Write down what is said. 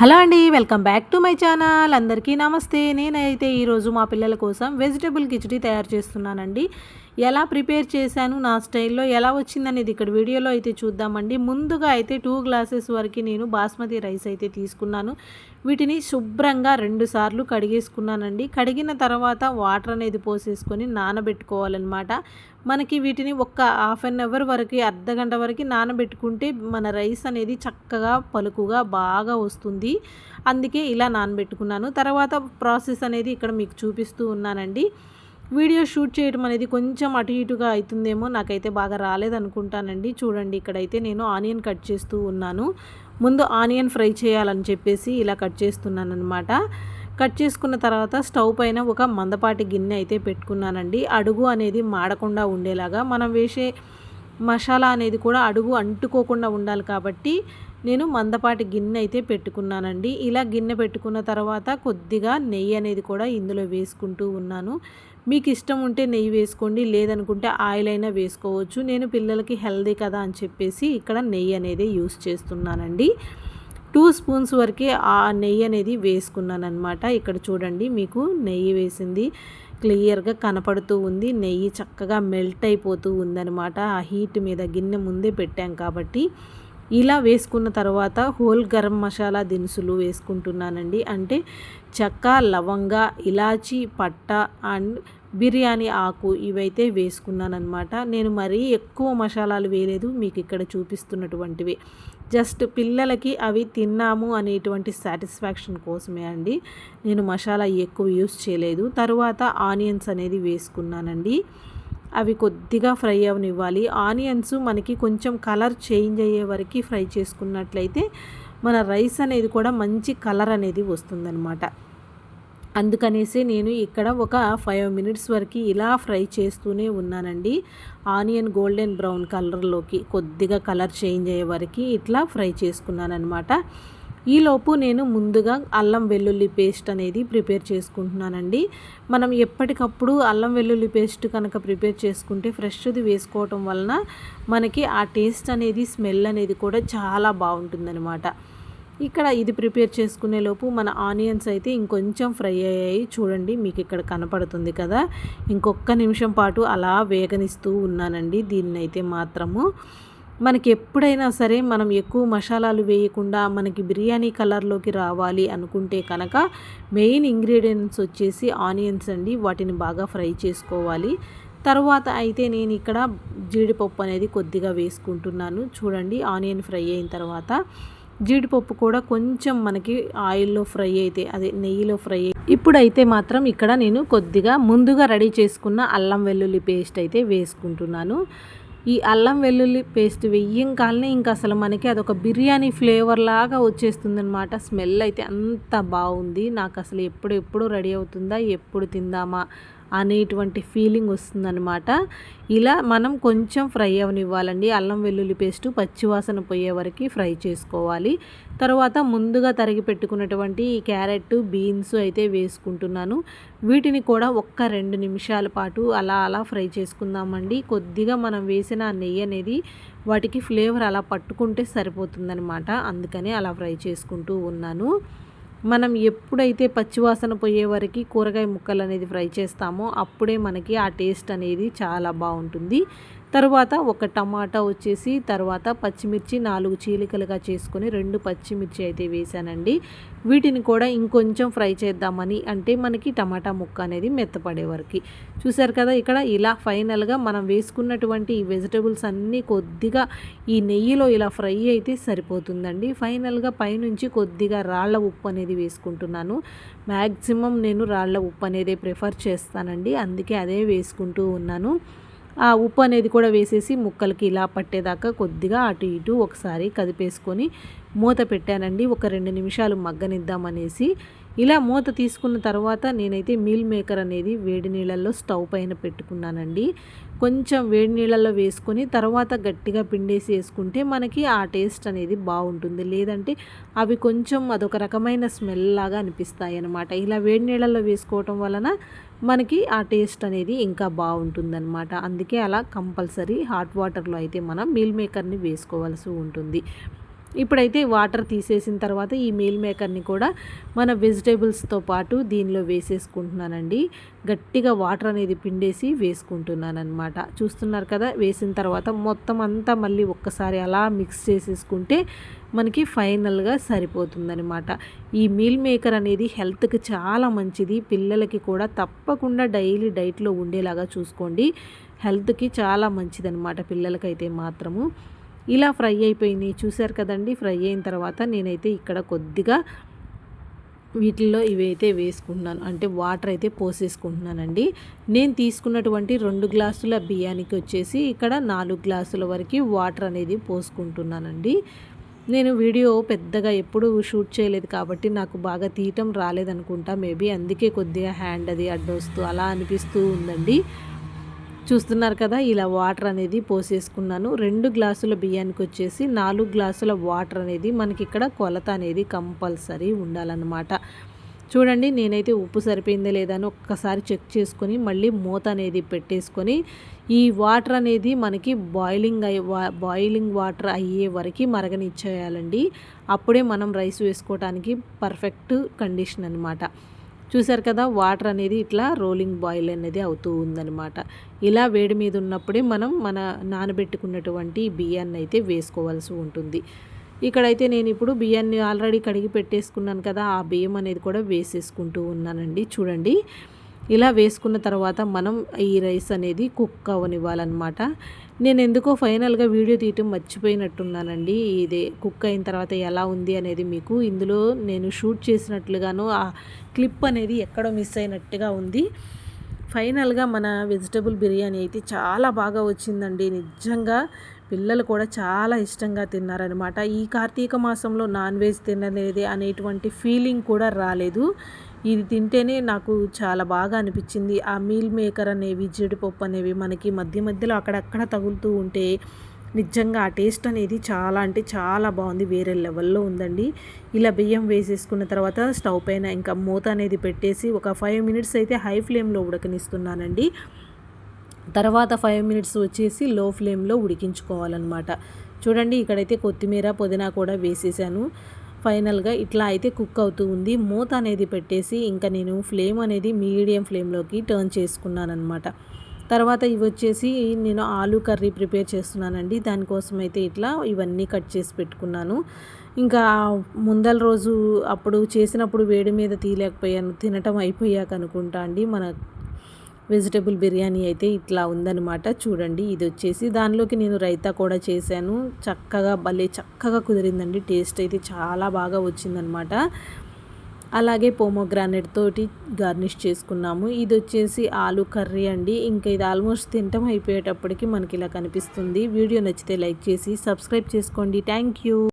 Hello అండి welcome back to my channel. అందరికీ నమస్తే. నేనైతే ఈరోజు మా పిల్లల కోసం వెజిటబుల్ కిచడీ తయారు చేస్తున్నానండి. ఎలా ప్రిపేర్ చేశాను నా స్టైల్లో ఎలా వచ్చిందనేది ఇక్కడ వీడియోలో అయితే చూద్దామండి. ముందుగా అయితే టూ గ్లాసెస్ వరకు నేను బాస్మతి రైస్ అయితే తీసుకున్నాను. వీటిని శుభ్రంగా రెండు సార్లు కడిగేసుకున్నానండి. కడిగిన తర్వాత వాటర్ అనేది పోసేసుకొని నానబెట్టుకోవాలన్నమాట. మనకి వీటిని ఒక్క హాఫ్ అన్ అవర్ వరకు అర్ధ గంట వరకు నానబెట్టుకుంటే మన రైస్ అనేది చక్కగా పలుకుగా బాగా వస్తుంది. అందుకే ఇలా నానబెట్టుకున్నాను. తర్వాత ప్రాసెస్ అనేది ఇక్కడ మీకు చూపిస్తూ ఉన్నానండి. వీడియో షూట్ చేయడం అనేది కొంచెం అటు ఇటుగా అవుతుందేమో నాకైతే బాగా రాలేదనుకుంటానండి. చూడండి ఇక్కడైతే నేను ఆనియన్ కట్ చేస్తూ ఉన్నాను. ముందు ఆనియన్ ఫ్రై చేయాలని చెప్పేసి ఇలా కట్ చేస్తున్నాను అనమాట కట్ చేసుకున్న తర్వాత స్టవ్ పైన ఒక మందపాటి గిన్నె అయితే పెట్టుకున్నానండి. అడుగు అనేది మాడకుండా ఉండేలాగా మనం వేసే మసాలా అనేది కూడా అడుగు అంటుకోకుండా ఉండాలి కాబట్టి నేను మందపాటి గిన్నె అయితే పెట్టుకున్నానండి. ఇలా గిన్నె పెట్టుకున్న తర్వాత కొద్దిగా నెయ్యి అనేది కూడా ఇందులో వేసుకుంటూ ఉన్నాను. మీకు ఇష్టం ఉంటే నెయ్యి వేసుకోండి లేదనుకుంటే ఆయిల్ అయినా వేసుకోవచ్చు. నేను పిల్లలకి హెల్దీ కదా అని చెప్పేసి ఇక్కడ నెయ్యి అనేది యూస్ చేస్తున్నానండి. టూ స్పూన్స్ వరకే ఆ నెయ్యి అనేది వేసుకున్నాను అనమాట ఇక్కడ చూడండి మీకు నెయ్యి వేసింది. క్లియర్గా కనపడుతూ ఉంది. నెయ్యి చక్కగా మెల్ట్ అయిపోతూ ఉందనమాట ఆ హీట్ మీద గిన్నె ముందే పెట్టాం కాబట్టి. ఇలా వేసుకున్న తర్వాత హోల్ గరం మసాలా దినుసులు వేసుకుంటున్నానండి. అంటే చెక్క లవంగ ఇలాచి పట్ట అండ్ బిర్యానీ ఆకు ఇవైతే వేసుకున్నానమాట నేను మరీ ఎక్కువ మసాలాలు వేయలేదు. మీకు ఇక్కడ చూపిస్తున్నటువంటివి. జస్ట్ పిల్లలకి అవి తిన్నాము అనేటువంటి సాటిస్ఫాక్షన్ కోసమే అండి. నేను మసాలా ఎక్కువ యూస్ చేయలేదు. తర్వాత ఆనియన్స్ అనేది వేసుకున్నానండి. అవి కొద్దిగా ఫ్రై అవనివ్వాలి. ఆనియన్స్ మనకి కొంచెం కలర్ చేంజ్ అయ్యే వరకు ఫ్రై చేసుకున్నట్లయితే మన రైస్ అనేది కూడా మంచి కలర్ అనేది వస్తుందన్నమాట. అందుకనేసి నేను ఇక్కడ ఒక ఫైవ్ మినిట్స్ వరకు ఇలా ఫ్రై చేస్తూనే ఉన్నానండి. ఆనియన్ గోల్డెన్ బ్రౌన్ కలర్లోకి కొద్దిగా కలర్ చేంజ్ అయ్యే వరకు ఇట్లా ఫ్రై చేసుకున్నాను అనమాట ఈలోపు నేను ముందుగా అల్లం వెల్లుల్లి పేస్ట్ అనేది ప్రిపేర్ చేసుకుంటున్నానండి. మనం ఎప్పటికప్పుడు అల్లం వెల్లుల్లి పేస్ట్ కనుక ప్రిపేర్ చేసుకుంటే ఫ్రెష్ది వేసుకోవటం వలన మనకి ఆ టేస్ట్ అనేది స్మెల్ అనేది కూడా చాలా బాగుంటుందన్నమాట. ఇక్కడ ఇది ప్రిపేర్ చేసుకునే లోపు మన ఆనియన్స్ అయితే ఇంకొంచెం ఫ్రై అయ్యాయి. చూడండి మీకు ఇక్కడ కనపడుతుంది కదా. ఇంకొక నిమిషం పాటు అలా వేగనిస్తూ ఉన్నానండి. దీన్నైతే మాత్రము. మనకి ఎప్పుడైనా సరే మనం ఎక్కువ మసాలాలు వేయకుండా మనకి బిర్యానీ కలర్లోకి రావాలి అనుకుంటే కనుక మెయిన్ ఇంగ్రీడియంట్స్ వచ్చేసి ఆనియన్స్ అండి. వాటిని బాగా ఫ్రై చేసుకోవాలి. తర్వాత అయితే నేను ఇక్కడ జీడిపప్పు అనేది కొద్దిగా వేసుకుంటున్నాను. చూడండి ఆనియన్ ఫ్రై అయిన తర్వాత జీడిపప్పు కూడా కొంచెం మనకి ఆయిల్లో ఫ్రై అయితే అదే నెయ్యిలో ఫ్రై ఇప్పుడైతే మాత్రం ఇక్కడ నేను కొద్దిగా ముందుగా రెడీ చేసుకున్న అల్లం వెల్లుల్లి పేస్ట్ అయితే వేసుకుంటున్నాను. ఈ అల్లం వెల్లుల్లి పేస్ట్ వెయ్యంకాలనే ఇంకా అసలు మనకి అదొక బిర్యానీ ఫ్లేవర్ లాగా వచ్చేస్తుందనమాట స్మెల్ అయితే అంత బాగుంది. నాకు అసలు ఎప్పుడు ఎప్పుడు రెడీ అవుతుందా ఎప్పుడు తిందామా అనేటువంటి ఫీలింగ్ వస్తుందనమాట ఇలా మనం కొంచెం ఫ్రై అవనివ్వాలండి. అల్లం వెల్లుల్లి పేస్ట్ పచ్చివాసన పోయే వరకు ఫ్రై చేసుకోవాలి. తర్వాత ముందుగా తరిగి పెట్టుకున్నటువంటి ఈ క్యారెట్ బీన్స్ అయితే వేసుకుంటున్నాను. వీటిని కూడా ఒక్క రెండు నిమిషాల పాటు అలా అలా ఫ్రై చేసుకుందామండి. కొద్దిగా మనం వేసిన నెయ్యి అనేది వాటికి ఫ్లేవర్ అలా పట్టుకుంటే సరిపోతుందనమాట అందుకని అలా ఫ్రై చేసుకుంటూ ఉన్నాను. మనం ఎప్పుడైతే పచ్చివాసన పోయే వరకు కూరగాయ ముక్కలు అనేది ఫ్రై చేస్తామో అప్పుడే మనకి ఆ టేస్ట్ అనేది చాలా బాగుంటుంది. తర్వాత ఒక టమాటా వచ్చేసి తర్వాత పచ్చిమిర్చి నాలుగు చీలికలుగా చేసుకొని రెండు పచ్చిమిర్చి అయితే వేసానండి వీటిని కూడా ఇంకొంచెం ఫ్రై చేద్దామని అంటే మనకి టమాటా ముక్క అనేది మెత్తపడే వరకు. చూసారు కదా ఇక్కడ ఇలా ఫైనల్గా మనం వేసుకున్నటువంటి ఈ వెజిటబుల్స్ అన్నీ కొద్దిగా ఈ నెయ్యిలో ఇలా ఫ్రై అయితే సరిపోతుందండి. ఫైనల్గా పైనుంచి కొద్దిగా రాళ్ళ ఉప్పు అనేది వేసుకుంటున్నాను. మ్యాక్సిమం నేను రాళ్ళ ఉప్పు అనేది ప్రిఫర్ చేస్తానండి. అందుకే అదే వేసుకుంటూ ఉన్నాను. ఆ ఉప్పు అనేది కూడా వేసేసి ముక్కలకి ఇలా పట్టేదాకా కొద్దిగా అటు ఇటు ఒకసారి కదిపేసుకొని మూత పెట్టానండి. ఒక రెండు నిమిషాలు మగ్గనిద్దామనేసి ఇలా మూత తీసుకున్న తర్వాత నేనైతే మీల్ మేకర్ అనేది వేడి నీళ్ళల్లో స్టవ్ పైన పెట్టుకున్నానండి. కొంచెం వేడి నీళ్ళల్లో వేసుకొని తర్వాత గట్టిగా పిండేసి వేసుకుంటే మనకి ఆ టేస్ట్ అనేది బాగుంటుంది. లేదంటే అవి కొంచెం అదొక రకమైన స్మెల్ లాగా అనిపిస్తాయి అన్నమాట. ఇలా వేడి నీళ్ళల్లో వేసుకోవటం వలన మనకి ఆ టేస్ట్ అనేది ఇంకా బాగుంటుందన్నమాట. అందుకే అలా కంపల్సరీ హాట్ వాటర్లో అయితే మనం మీల్ మేకర్ని వేసుకోవాల్సి ఉంటుంది. ఇప్పుడైతే వాటర్ తీసేసిన తర్వాత ఈ మీల్ మేకర్ని కూడా మన వెజిటేబుల్స్తో పాటు దీనిలో వేసేసుకుంటున్నానండి. గట్టిగా వాటర్ అనేది పిండేసి వేసుకుంటున్నాను అనమాట చూస్తున్నారు కదా వేసిన తర్వాత మొత్తం అంతా మళ్ళీ ఒక్కసారి అలా మిక్స్ చేసేసుకుంటే మనకి ఫైనల్గా సరిపోతుందనమాట ఈ మీల్ మేకర్ అనేది హెల్త్కి చాలా మంచిది. పిల్లలకి కూడా తప్పకుండా డైలీ డైట్లో ఉండేలాగా చూసుకోండి. హెల్త్కి చాలా మంచిదనమాట పిల్లలకైతే మాత్రము. ఇలా ఫ్రై అయిపోయినాయి. చూశారు కదండి? ఫ్రై అయిన తర్వాత నేనైతే ఇక్కడ కొద్దిగా వీటిల్లో ఇవైతే వేసుకుంటున్నాను. అంటే వాటర్ అయితే పోసేసుకుంటున్నానండి. నేను తీసుకున్నటువంటి రెండు గ్లాసుల బియ్యానికి వచ్చేసి ఇక్కడ నాలుగు గ్లాసుల వరకు వాటర్ అనేది పోసుకుంటున్నానండి. నేను వీడియో పెద్దగా ఎప్పుడు షూట్ చేయలేదు కాబట్టి నాకు బాగా తీయటం రాలేదనుకుంటా. మేబీ అందుకే కొద్దిగా హ్యాండ్ అది అడ్డొస్తూ అలా అనిపిస్తూ ఉందండి. చూస్తున్నారు కదా ఇలా వాటర్ అనేది పోసేసుకున్నాను. రెండు గ్లాసుల బియ్యానికి వచ్చేసి నాలుగు గ్లాసుల వాటర్ అనేది మనకి ఇక్కడ కొలత అనేది కంపల్సరీ ఉండాలన్నమాట. చూడండి నేనైతే ఉప్పు సరిపోయిందా లేదా అని ఒక్కసారి చెక్ చేసుకొని మళ్ళీ మూత అనేది పెట్టేసుకొని ఈ వాటర్ అనేది మనకి బాయిలింగ్ అయ్యే బాయిలింగ్ వాటర్ అయ్యే వరకు మరగనిచ్చేయాలండి. అప్పుడే మనం రైస్ వేసుకోవడానికి పర్ఫెక్ట్ కండిషన్ అనమాట చూసారు కదా వాటర్ అనేది ఇట్లా రోలింగ్ బాయిల్ అనేది అవుతూ ఉందనమాట ఇలా వేడి మీద ఉన్నప్పుడే మనం మన నానబెట్టుకున్నటువంటి బియ్యాన్ని అయితే వేసుకోవాల్సి ఉంటుంది. ఇక్కడైతే నేను ఇప్పుడు బియ్యాన్ని ఆల్రెడీ కడిగి పెట్టేసుకున్నాను కదా ఆ బియ్యం అనేది కూడా వేసేసుకుంటూ ఉన్నానండి. చూడండి. ఇలా వేసుకున్న తర్వాత మనం ఈ రైస్ అనేది కుక్ అవనివ్వాలన్నమాట. నేను ఎందుకో ఫైనల్గా వీడియో తీయటం మర్చిపోయినట్టున్నానండి. ఇది కుక్ అయిన తర్వాత ఎలా ఉంది అనేది మీకు ఇందులో నేను షూట్ చేసినట్లుగాను ఆ క్లిప్ అనేది ఎక్కడో మిస్ అయినట్టుగా ఉంది. ఫైనల్గా మన వెజిటబుల్ బిర్యానీ అయితే చాలా బాగా వచ్చిందండి. నిజంగా పిల్లలు కూడా చాలా ఇష్టంగా తిన్నారనమాట ఈ కార్తీక మాసంలో నాన్ వెజ్ తినలేదు అనేటువంటి ఫీలింగ్ కూడా రాలేదు. ఇది తింటేనే నాకు చాలా బాగా అనిపించింది. ఆ మీల్ మేకర్ అనేవి జీడిపప్పు అనేవి మనకి మధ్య మధ్యలో అక్కడక్కడ తగులుతూ ఉంటే నిజంగా ఆ టేస్ట్ అనేది చాలా అంటే చాలా బాగుంది. వేరే లెవెల్లో ఉందండి. ఇలా బియ్యం వేసేసుకున్న తర్వాత స్టవ్ పైన ఇంకా మూత అనేది పెట్టేసి ఒక ఫైవ్ మినిట్స్ అయితే హై ఫ్లేమ్లో ఉడకనిస్తున్నానండి. తర్వాత ఫైవ్ మినిట్స్ వచ్చేసి లో ఫ్లేమ్లో ఉడికించుకోవాలన్నమాట. చూడండి ఇక్కడైతే కొత్తిమీర పుదీనా కూడా వేసేసాను. ఫైనల్గా ఇట్లా అయితే కుక్ అవుతూ ఉంది. మూత అనేది పెట్టేసి ఇంకా నేను ఫ్లేమ్ అనేది మీడియం ఫ్లేమ్లోకి టర్న్ చేసుకున్నాను అనమాట తర్వాత ఇవి వచ్చేసి నేను ఆలూ కర్రీ ప్రిపేర్ చేస్తున్నానండి. దానికోసం అయితే ఇట్లా ఇవన్నీ కట్ చేసి పెట్టుకున్నాను. ఇంకా ముందల రోజు అప్పుడు చేసినప్పుడు వేడి మీద తీయలేకపోయాను తినటం అయిపోయాక అనుకుంటా అండి. మన వెజిటబుల్ బిర్యానీ అయితే ఇట్లా ఉందనమాట చూడండి ఇది వచ్చేసి దానిలోకి నేను రైతా కూడా చేశాను. చక్కగా భలే చక్కగా కుదిరిందండి. టేస్ట్ అయితే చాలా బాగా వచ్చిందనమాట అలాగే పోమోగ్రానెట్ తోటి గార్నిష్ చేసుకున్నాము. ఇది వచ్చేసి ఆలు కర్రీ అండి. ఇంకా ఇది ఆల్మోస్ట్ తింటం అయిపోయేటప్పటికి మనకి ఇలా కనిపిస్తుంది. వీడియో నచ్చితే లైక్ చేసి సబ్స్క్రైబ్ చేసుకోండి. Thank you